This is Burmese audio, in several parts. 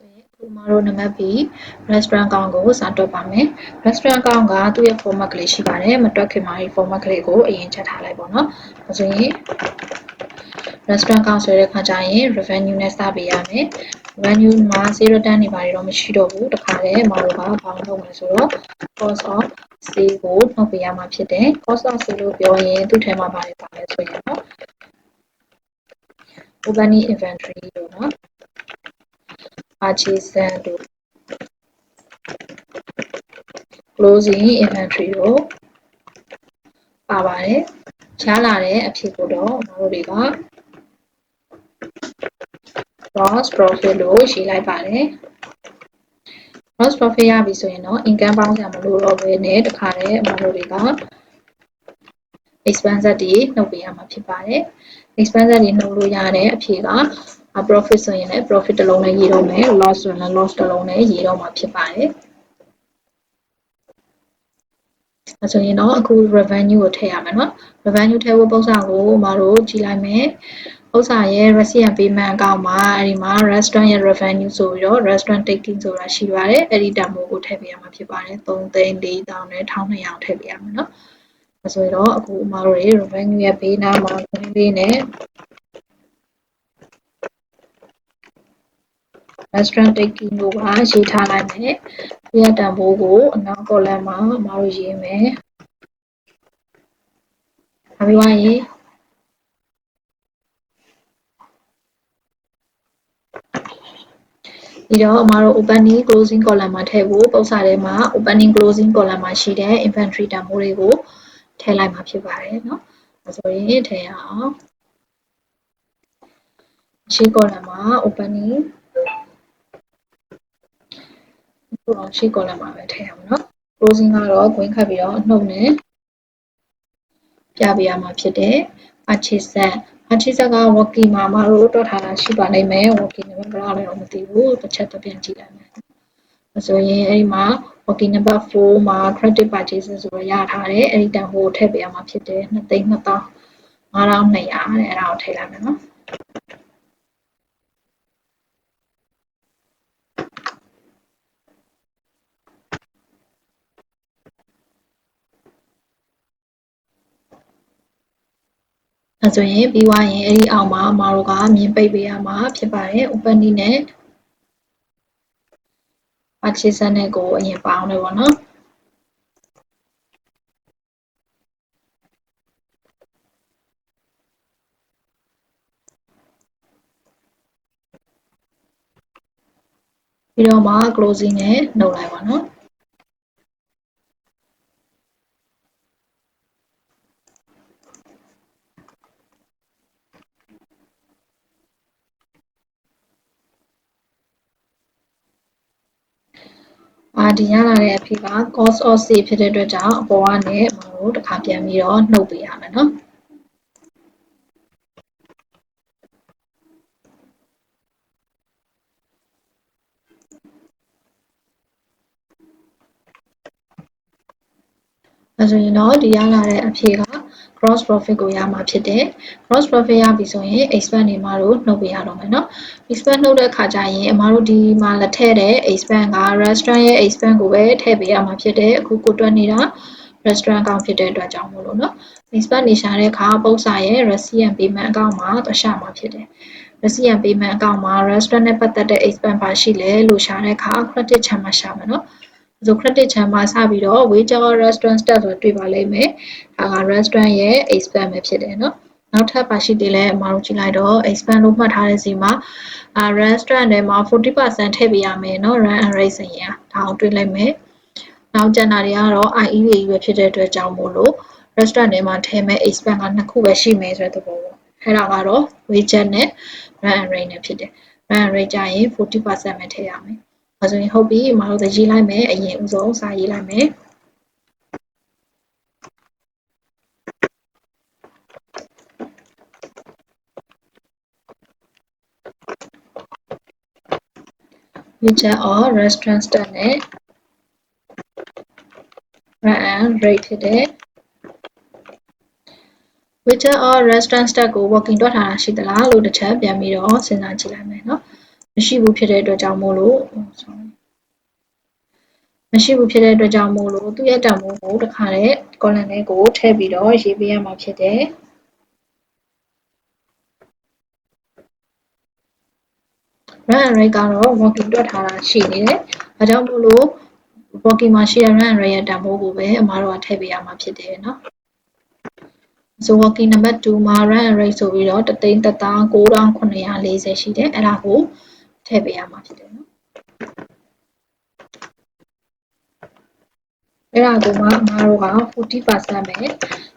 ဆိုရင်အခုမတို့နံပါတ် B restaurant ကောင်ကိုစာတွက်ပါမယ် restaurant ကောင်ကသူ့ရဲ့ format ကလေးရှိပါတယ်မတွက်ခင်မှာဒီ format ကလေးကိုအရင်ချက်ထားလိုက်ပါတော့ဒါဆိုရင် restaurant ကောင်ဆိုတဲ့ခါကျရင် revenue နဲ့စပေးရမယ် revenue မှာ0တန်းနေပါတယ်တော့မရှိတော့ဘူးတခါတည်းမတို့ကဘာလုပ်မလဲဆိုတော့ cost of sale ကိုနှုတ်ပေးရမှာဖြစ်တယ် cost of sale လို့ပြောရင်သူ့ထဲမှာပါတယ်ပါလဲဆိုရင်တော့ opening inventory လို့เအာချီဆန်တို့ closing inventory ကိုပါပါတယ်။ရှားလာတဲ့အဖြစ်ကိုတော့ကျွန်တော်တို့တွေက gross profit လို့ရေးလိုက်ပါတယ် gross profit ရပြီဆိုရင်တော့ income ပေါင်းစရာမလိုတော့ဘဲနဲ့တခါတည်းအမတို့တွေက expense တွေနှုတ်ပေးရမှာဖြစ်ပါတယ် expense တွေနှုတ်လို့ရတဲ့အဖြေက profit ဆိုရင်လည်း profit တစ်လုံးနဲ့ရေးတော့မယ် loss ဆိုရင်လည်း loss တစ်လုံးနဲ့ရေးတော့မှာဖြစ်ပါတယ်အဲဆိုရင်တော့အခု revenue ကိုထည့်ရမယ်နော် revenue ထည့်ဖို့ပုံစံကိုမတို့ကြည့်လိုက်မယ်ဥစ္စာရဲ့ receipt payment account မှာအဲဒီမှာ restaurant ရဲ့ revenue ဆိုပြီးတော့ restaurant taking ဆိုတာရှိပါတယ်အဲဒီတန်ဖိုးကိုထည့်ပေးရမှာဖြစ်ပါတယ်3သိန်း4000နဲ့1200ထည့်ပေးရမှာနော်အဲဆိုတော့အခုအမတို့ရေ revenue ရဲ့ဘေးနားမှာလေးနဲ့ restaurant taking ကိုပါရေးထားလိုက်မယ်။ဒီရတန်ဖိုးကိုအနောက် column မှာမတို့ရေးမယ်။ဒါပြီးသွားရင်ဒီတော့အမတို့ opening closing column မှာထည့်ဖို့ပုံစံထဲမှာ opening closing column မှာရှိတဲ့ inventory တန်ဖိုးတွေကိုထည့်လိုက်မှာဖြစ်ပါတယ်เนาะ။ဒါဆိုရင်ထည့်ရအောင်။ရှိ column မှာ opening ခုအောင်ရှိ column မှာပဲထည့်ရအောင်เนาะ closing ကတော့ green ခတ်ပြီးတော့နှုတ်နဲ့ပြပေးရမှာဖြစ်တယ် purchase purchase က working မှာမတို့တွက်ထားတာရှိပါလိမ့်မယ် working နံပါတ်ဘယ်လောက်လဲတော့မသိဘူးတစ်ချက်တစ်ပြန်ကြည့်လိုက်မယ်ဆိုရင်အဲ့ဒီမှာ working number 4မှာ credit purchase ဆိုတော့ရထားတယ်အဲ့ဒီတန်ဖိုးကိုထည့်ပေးရမှာဖြစ်တယ်2သိန်း2000 5200တဲ့အဲ့ဒါကိုထည့်လိုက်မယ်နော် အဲဆိုရင်ပြီးွားရင်အဲ့ဒီအောက်မှာအမတို့ကမြင်ပိတ်ပေးရမှာဖြစ်ပါတယ် open နည်းနဲ့ purchase နဲ့ကိုအရင်ပေါင်းတယ်ပေါ့နော်ပြီးတော့မှ closing နဲ့နှုတ်လိုက်ပါနော်အာ ဒီရလာတဲ့အဖြစ်က cost of sale ဖြစ်တဲ့အတွက်ကြောင့်အပေါ်ကနေမတို့တစ်ခါပြန်ပြီးတော့နှုတ်ပေးရမယ်နော်အဲဆိုရင်တော့ဒီရလာတဲ့အဖြေက gross profit ကိုရမှာဖြစ်တယ် gross profit ရပြီဆိုရင် expense တွေမှာတော့နှုတ်ပေးရတော့မယ်เนาะ expense နှုတ်တဲ့ခါကျရင်အမတို့ဒီမှာလက်ထည့်တဲ့ expense က restaurant ရဲ့ expense ကိုပဲထည့်ပေးရမှာဖြစ်တယ်အခုကိုတွက်နေတာ restaurant အကောင့်ဖြစ်တဲ့အတွက်ကြောင့်မို့လို့เนาะ expense နေရှာတဲ့အခါပု္ပ္ပစာရဲ့ receipt and payment အကောင့်မှာသွားရှာမှာဖြစ်တယ် receipt and payment အကောင့်မှာ restaurant နဲ့ပတ်သက်တဲ့ expense ပါရှိလဲလို့ရှာတဲ့အခါ credit ချမ်းမှာရှာမယ်เนาะ ဆို credit ချမ်းမှာစပြီးတော့ waiter restaurant staff ဆိုတာတွေ့ပါလိမ့်မယ်။ဒါက restaurant ရဲ့ expand ပဲဖြစ်တယ်နော်။နောက်ထပ်ပါရှိသေးလဲအမတို့ကြည့်လိုက်တော့ expand လို့မှတ်ထားတဲ့စီမှာအာ restaurant ထဲမှာ40%ထည့်ပေးရမယ်နော် run and raise ရရင်ဒါအောင်တွေ့လိုက်မယ်။နောက်ကျန်တာတွေကတော့ IE တွေပဲဖြစ်တဲ့အတွက်ကြောင့်မို့လို့ restaurant ထဲမှာထည့်မဲ့ expand ကနှစ်ခုပဲရှိမယ်ဆိုတဲ့သဘောပေါ့။အဲ့ဒါကတော့ wager နဲ့ run and raise နဲ့ဖြစ်တယ်။ run and raise ကြရင်40%ပဲထည့်ရမယ်။ အဲဆိုရင်ဟုတ်ပြီမတို့ရေးလိုက်မယ်အရင်ဦးဆုံးစာရေးလိုက်မယ် widget or restaurant step နဲ့ run and rate ဖြစ်တဲ့ widget or restaurant step ကို working တွက်ထားတာရှိသလားလို့တစ်ချက်ပြန်ပြီးတော့စဉ်းစားကြည့်လိုက်မယ်เนาะ မရှိဘူးဖြစ်တဲ့အတွက်ကြောင့်မို့လို့ sorry မရှိဘူးဖြစ်တဲ့အတွက်ကြောင့်မို့လို့သူ့ရဲ့တန်ဖိုးကိုတစ်ခါတည်း column လေးကိုထည့်ပြီးတော့ရေးပေးရမှာဖြစ်တယ် run and rate ကတော့ working တွက်ထားတာရှိနေတယ်။ဒါကြောင့်မို့လို့ working မှာရှိတဲ့ run and rate ရဲ့တန်ဖိုးကိုပဲအမားတို့ကထည့်ပေးရမှာဖြစ်တယ်နော်။ so working number 2မှာ run and rate ဆိုပြီးတော့တသိန်းတစ်သောင်း9940ရှိတယ်။အဲ့ဒါကို ထည့်ပေးရမှာဖြစ်တယ်နော်။အဲ့ဒါကိုမှအမားတို့က40%ပဲ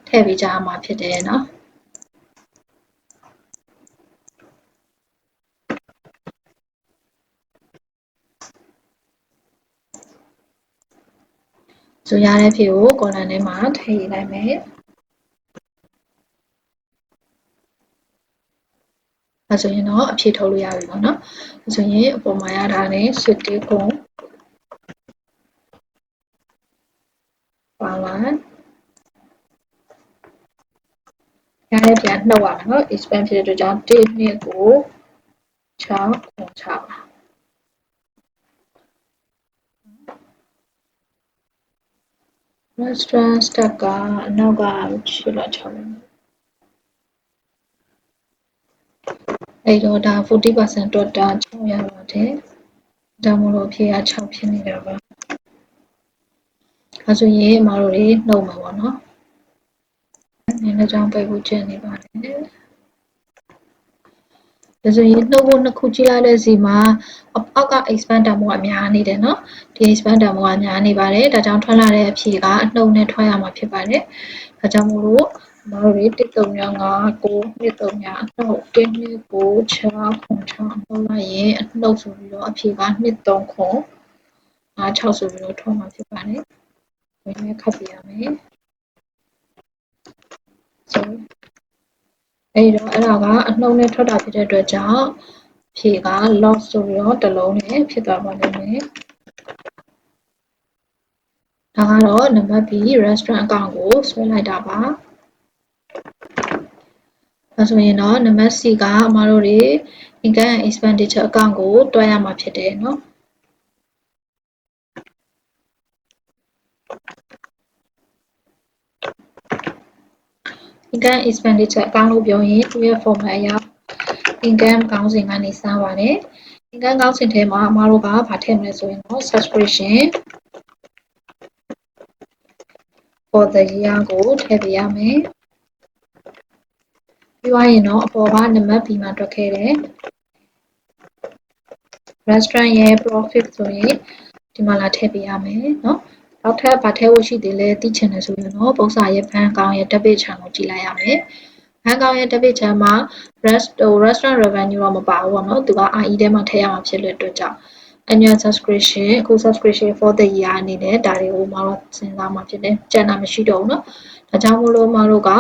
ထည့်ပေးကြရမှာဖြစ်တယ်နော်။ဆိုရတဲ့ဖြေကို column ထဲမှာထည့်လိုက်မယ် အဲဆိုရင်တော့အဖြေထုတ်လို့ရပြီပေါ့နော်အဲဆိုရင်အပေါ်မှာရတာနဲ့စစ်တေးကုံပါလာရတဲ့ပြန်နှုတ်ရမယ်နော် expand ဖြစ်တဲ့အတွက်ကြောင့်1နှစ်ကို6 6ပါ restaurant stack ကအနောက်ကရှိလာ6ပဲ အဲ့တော့ဒါ40%တော့တာ600ရပါတယ်ဒါမို့လို့ဖြေရ6ဖြစ်နေတာပါအဲဆိုရင်အမတို့တွေနှုတ်မှာပေါ့နော်နည်းနည်းကြောင်းပိတ်ဖို့ကျန်နေပါတယ်ဒါဆိုရင်နှုတ်ဖို့နှစ်ခုကြည့်လိုက်တဲ့စီမှာအောက်က expander mode အများနေတယ်နော်ဒီ expander mode အများနေပါတယ်ဒါကြောင့်ထွက်လာတဲ့အဖြေကနှုတ်နဲ့ထွက်ရမှာဖြစ်ပါတယ်ဒါကြောင့်မို့လို့ မတို့တွေ1395 9 23အနှုတ်129 6ခွန်6အနှုတ်လိုက်ရင်အနှုတ်ဆိုပြီးတော့အဖြေက23ခွန်56ဆိုပြီးတော့ထွက်မှာဖြစ်ပါတယ်။ဝင်ရခတ်ပြရမယ်။ sorry အဲဒီတော့အဲ့ဒါကအနှုတ်နဲ့ထွက်တာဖြစ်တဲ့အတွက်ကြောင့်ဖြေက loss ဆိုပြီးတော့တစ်လုံးနဲ့ဖြစ်သွားပါလိမ့်မယ်ဒါကတော့နံပါတ် B restaurant account ကိုဆွဲလိုက်တာပါ ဒါဆိုရင်တော့နံပါတ် C ကအမတို့တွေ income and expenditure account ကိုတွားရမှာဖြစ်တယ်နော်။ income expenditure account လို့ပြောရင်သူ့ရဲ့ format အရ income ကောင်းစဉ်ကနေစပါတယ်။ income ကောင်းစဉ်ထဲမှာအမတို့ကဗာထည့်မလဲဆိုရင်တော့ subscription for the year ကိုထည့်ပေးရမယ်။ ပြီးသွားရင်တော့အပေါ်ကနံပါတ် B မှာတွက်ခဲ့တယ် restaurant ရဲ့ profit ဆိုရင်ဒီမှာလာထည့်ပေးရမယ်เนาะနောက်ထပ်ဗာထဲဖို့ရှိသေးလဲသိချင်တယ်ဆိုရင်တော့ပုံစာရဲ့ဘန်ကောင်ရဲ့ debit ချန်ကိုကြည့်လိုက်ရမယ်ဘန်ကောင်ရဲ့ debit ချန်မှာ rest ဟို restaurant revenue တော့မပါဘူးပေါ့နော်သူက IE ထဲမှာထည့်ရမှာဖြစ်တဲ့အတွက်ကြောင့် annual subscription အခု subscription for the year အနေနဲ့ဒါတွေကိုမတော့စဉ်းစားမှာဖြစ်တယ်ကျန်တာမရှိတော့ဘူးเนาะဒါကြောင့်မို့လို့မတို့က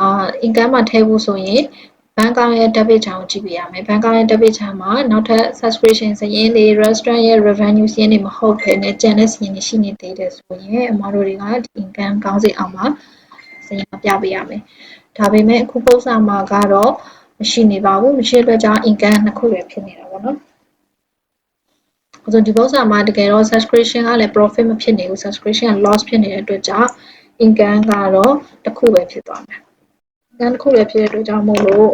အာ income မှာထည့်ဖို့ဆိုရင်ဘန်ကောင်ရဲ့ debit ချောင်းကိုကြည့်ပြရမယ်။ဘန်ကောင်ရဲ့ debit ချောင်းမှာနောက်ထပ် subscription စရင်းတွေ restaurant ရဲ့ revenue စရင်းတွေမဟုတ်ဘဲနဲ့ကျန်တဲ့စရင်းတွေရှိနေသေးတယ်ဆိုရင်အမတို့တွေကဒီ income ကောင်းစီအောင်မှာစရင်းပြပေးရမယ်။ဒါပေမဲ့အခုပုံစံမှာကတော့မရှိနေပါဘူး။မရှိတဲ့အတွက်ကြောင့် income နှစ်ခုပဲဖြစ်နေတာပေါ့နော်။ဆိုဒီပုံစံမှာတကယ်တော့ subscription ကလည်း profit မဖြစ်နေဘူး subscription က loss ဖြစ်နေတဲ့အတွက်ကြောင့် income ကတော့တစ်ခုပဲဖြစ်သွားမယ်။ income တစ်ခုပဲဖြစ်တဲ့အတွက်ကြောင့်မို့လို့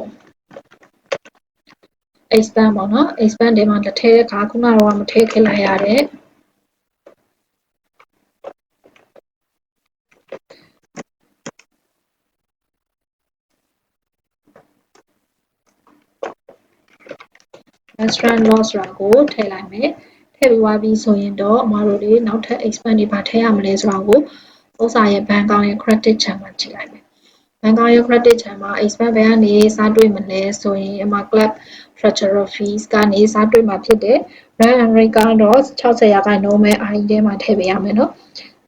expand ပေါ့နော် expand တွေမှာတစ်ထည့်တဲ့အခါခုနကတော့မထည့်ခဲ့လိုက်ရတဲ့ restaurant loss ဆိုတာကိုထည့်လိုက်မယ်ထည့်ပြီးသွားပြီဆိုရင်တော့အမတို့တွေနောက်ထပ် expand တွေပါထည့်ရမလဲဆိုတာကိုဥစ္စာရဲ့ဘဏ်ကောင်ရဲ့ credit ချန်မှာကြည့်လိုက်မယ် ဘဏ်ကောင်ရဲ့ credit ချန်မှာ expand ဘယ်ကနေစားတွေ့မလဲဆိုရင်အမ club structural fees ကနေစားတွေ့မှာဖြစ်တယ် run and rate ကတော့60ရာခိုင်နှုန်းပဲ IE ထဲမှာထည့်ပေးရမယ်နော်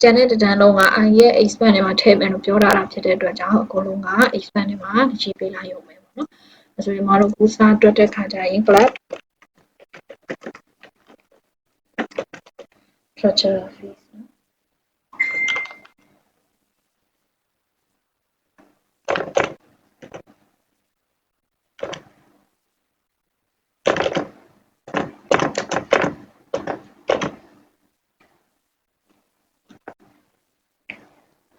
ကျန်တဲ့တန်းလုံးက I ရဲ့ expand တွေမှာထည့်မယ်လို့ပြောထားတာဖြစ်တဲ့အတွက်ကြောင့်အကုန်လုံးက expand တွေမှာရေးပေးလိုက်ရုံပဲပေါ့နော်အဲဆိုရင်မတို့ကူစားတွက်တဲ့ခါကျရင် club structural fees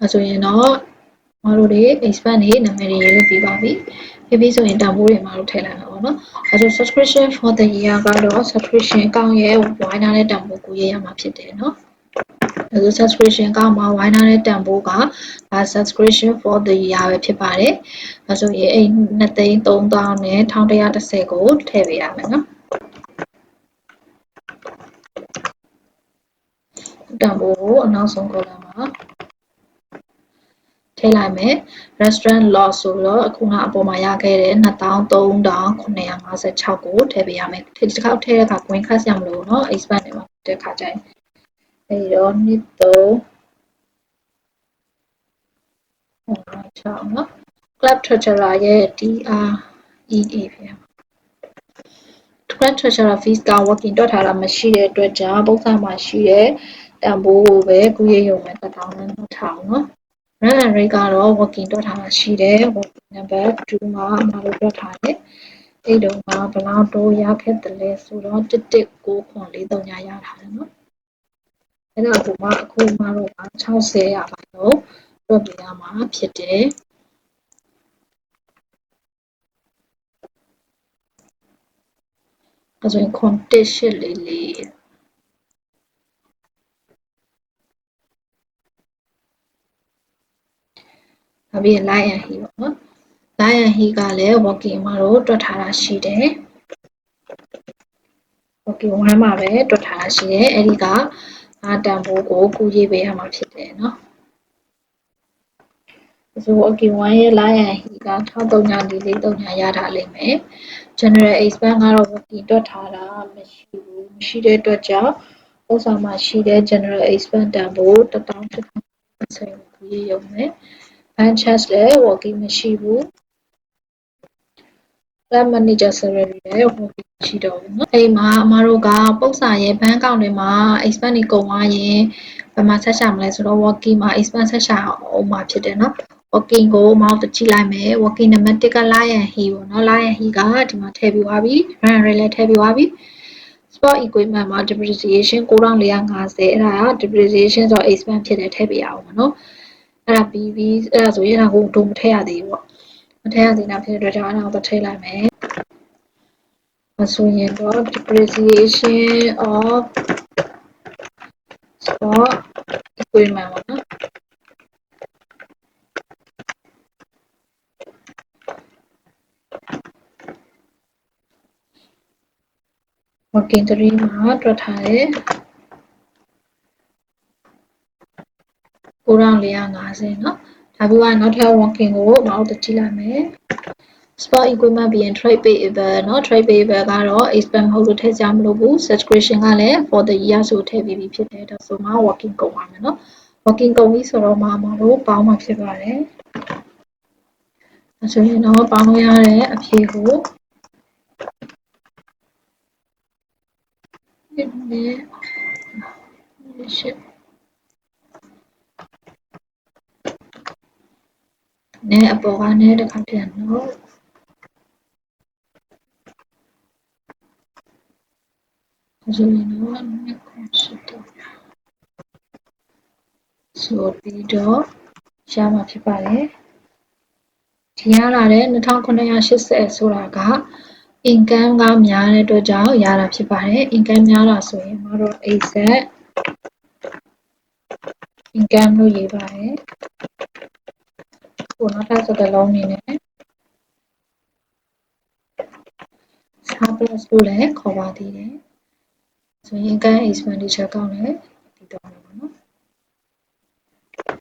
နော်အဲဆိုရင်တော့မတို့တွေ expand တွေနာမည်တွေရေးလုပ်ပြီးပါပြီဖြစ်ပြီးဆိုရင်တန်ဖိုးတွေမတို့ထည့်လိုက်မှာပေါ့နော်အဲဆို subscription for the year ကတော့ subscription ကောင်းရဲ့ဝိုင်းထားတဲ့တန်ဖိုးကိုရေးရမှာဖြစ်တယ်နော်အဲဆို subscription ကောင်းမှာဝိုင်းထားတဲ့တန်ဖိုးကဒါ subscription for the year ပဲဖြစ်ပါတယ်အဲဆိုရင်အဲ့2သိန်း3000နဲ့1130ကိုထည့်ပေးရမယ်နော်တန်ဖိုးကိုအနောက်ဆုံး column မှာ ထည့်လိုက်မယ် restaurant loss ဆိုတော့အခုနအပေါ်မှာရခဲ့တဲ့2356ကိုထည့်ပေးရမယ်ဒီတစ်ခါထည့်တဲ့အခါ green class ရမလို့เนาะ expand နေမှာတဲ့ခါကျရင်အဲဒီတော့နှစ်3ဟို6เนาะ club treasurer ရဲ့ DREA ဖြစ် club treasurer fees က working တွက်ထားတာမရှိတဲ့အတွက်ကြောင့်ပုံစံမှာရှိတဲ့တန်ဖိုးကိုပဲကုရရုံနဲ့1000နဲ့2000เนาะ run and rate ကတော့ working တွက်ထားတာရှိတယ် working number 2မှာအမှားလို့တွက်ထားတယ်အဲ့တော့ကဘလောက်တော့ရခဲ့တယ်လဲဆိုတော့119443ရထားတယ်နော်အဲ့ဒါကိုမှအခုမှတော့60ရပါတော့တွက်ပြရမှာဖြစ်တယ်အဲဆိုရင် condition လေးလေး နောက်ပြီး line and he ပေါ့နော် line and he ကလည်း working မှာတော့တွက်ထားတာရှိတယ် working 1မှာပဲတွက်ထားတာရှိတယ်အဲ့ဒီကအာတန်ဖိုးကိုကူရေးပေးရမှာဖြစ်တယ်နော်ဆို working 1ရဲ့ line and he က1344ရထားလိမ့်မယ် general expand ကတော့ working တွက်ထားတာမရှိဘူးမရှိတဲ့အတွက်ကြောင့်ဥစ္စာမှာရှိတဲ့ general expand တန်ဖိုး1000 1000ကိုရေးရုံနဲ့ bank charge လည်း working မရှိဘူး Club Manager Salary လည်း working မရှိတော့ဘူးเนาะအဲ့မှာအမတို့ကပုတ်စာရဲ့ဘဏ်ကောင်တွေမှာ expand တွေကုန်သွားရင်ဘယ်မှာဆက်ရှာမလဲဆိုတော့ working မှာ expand ဆက်ရှာအောင်မှာဖြစ်တယ်เนาะ working ကိုမောက်တကြည့်လိုက်မယ် working နံပါတ်1က lion he ပေါ့เนาะ lion he ကဒီမှာထည့်ပြီးသွားပြီ run rate လည်းထည့်ပြီးသွားပြီ sport equipment မှာ depreciation 9450အဲ့ဒါက depreciation ဆိုတော့ expand ဖြစ်တယ်ထည့်ပေးရအောင်ပေါ့เนาะ အဲ့ဒါပြီးပြီးအဲ့ဒါဆိုရင်အဲ့ဒါကိုဒုံမထည့်ရသေးဘူးပေါ့မထည့်ရသေးတာဖြစ်တဲ့အတွက်ကြောင့်အဲ့ဒါကိုထည့်လိုက်မယ်ဆိုရင်တော့ depreciation of sport equipment ပေါ့နော် working 3မှာတွက်ထားတယ် 9450เนาะဒါပြီးတော့နောက်ထပ် working ကိုနောက်တစ်ကြည့်လိုက်မယ် sport equipment ပြီးရင် trade payable เนาะ trade payable ကတော့ expand မဟုတ်လို့ထည့်ကြမလို့ဘူး subscription ကလည်း for the year ဆိုထည့်ပြီးပြီဖြစ်တယ်ဒါဆိုမှ working ကုန်ပါမယ်เนาะ working ကုန်ပြီဆိုတော့မှမလို့ပေါင်းမှဖြစ်ပါတယ်ဒါဆိုရင်တော့ပေါင်းလို့ရတဲ့အဖြေကိုဒီနေ့ရှစ် နဲ့အပေါ်ကနေတစ်ခါပြန်တော့ဆိုရင်တော့နှစ်ခုရှိတော့ဆိုပြီးတော့ရမှာဖြစ်ပါတယ်ဒီရလာတဲ့2980ဆိုတာက income ကများတဲ့အတွက်ကြောင့်ရတာဖြစ်ပါတယ် income များတာဆိုရင်မတို့ exact income လို့ရေးပါတယ် ကိုနောက်ထပ်စကားလုံးနေနဲ့ surplus လို့လည်းခေါ်ပါသေးတယ်ဆိုရင် income expenditure ကောင်းလည်းဒီတော့မှာပေါ့နော်